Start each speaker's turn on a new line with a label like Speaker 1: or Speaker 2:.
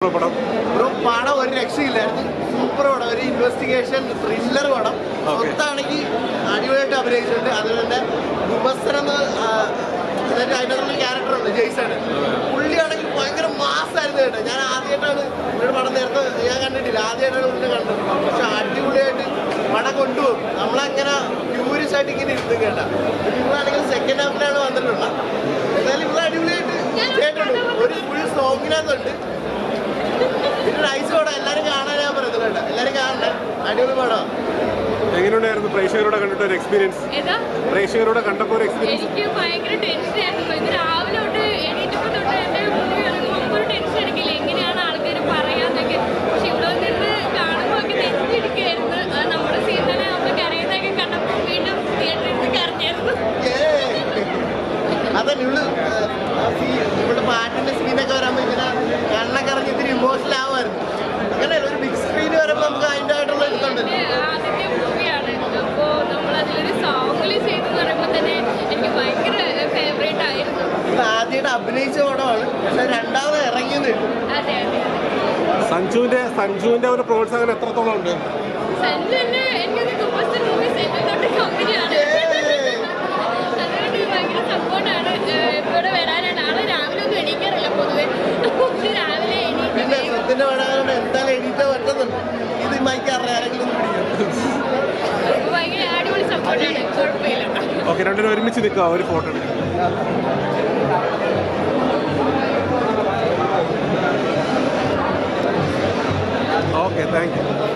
Speaker 1: പടം.
Speaker 2: ബ്രോ പടം ഒരു രക്ഷയില്ലായിരുന്നു. സൂപ്പർ പടം. ഒരു ഇൻവെസ്റ്റിഗേഷൻ ത്രില്ലർ പടം. സ്വത്താണെങ്കിൽ അടിപൊളിയായിട്ട് അഭിനയിച്ചിട്ടുണ്ട്. അതുപോലെ തന്നെ ഉപസ്ഥൻ എന്ന് അതിന്റെ അതായത് അതിനകത്തുള്ള ക്യാരക്ടർ ഉണ്ട് ജെയ്സൺ പുള്ളിയാണെങ്കിൽ ഭയങ്കര മാസായിരുന്നു കേട്ടോ. ഞാൻ ആദ്യമായിട്ടാണ് ഒരു പടം നേരത്തെ ഞാൻ കണ്ടിട്ടില്ല. ആദ്യമായിട്ടാണ് പുള്ളി കണ്ടത്. പക്ഷെ അടിപൊളിയായിട്ട് പടം കൊണ്ടുപോകും. നമ്മളങ്ങനെ ക്യൂരിയസ് ആയിട്ട് ഇങ്ങനെ ഇരുത്തും കേട്ടോ. ഇവരാണെങ്കിൽ സെക്കൻഡ് ഹാഫിലാണ് വന്നിട്ടുള്ളത്. എന്നാലും ഇവിടെ അടിപൊളിയായിട്ട് ചെയ്തിട്ടുണ്ട് ഒരു ഫുൾ സോങ്ങിനകത്തുണ്ട് നൈസ് പടം. എല്ലാരും കാണാൻ ഞാൻ പറയുന്നത് കേട്ടോ. എല്ലാരും കാണണ്ടേ. അടിപൊളി പടം.
Speaker 1: എങ്ങനെയുണ്ടായിരുന്നു? പ്രേക്ഷകരോട് കണ്ടിട്ട് ഒരു എക്സ്പീരിയൻസ്
Speaker 3: ഏതാ?
Speaker 1: പ്രേക്ഷകരോടെ കണ്ടപ്പോൾ ഒരു എക്സ്പീരിയൻസ്
Speaker 3: എനിക്ക് ഭയങ്കര ടെൻഷനായിരുന്നു ഇത്
Speaker 2: ആദ്യമായിട്ട് അഭിനയിച്ച പടമാണ്. പക്ഷെ രണ്ടാമത്
Speaker 3: അതെ
Speaker 1: സഞ്ജുവിന്റെ സഞ്ജുവിന്റെ ഒരു പ്രോത്സാഹനം എത്രത്തോളം ഉണ്ട്?
Speaker 2: എന്തായാലും എണീറ്റാ പറ്റുന്നുണ്ട് ഇത് മൈക്ക് ആരെങ്കിലും
Speaker 1: ഓക്കെ രണ്ടുപേരും ഒരുമിച്ച് നിൽക്കുക. ഒരു ഫോട്ടോ എടുക്കാം. Okay, thank you.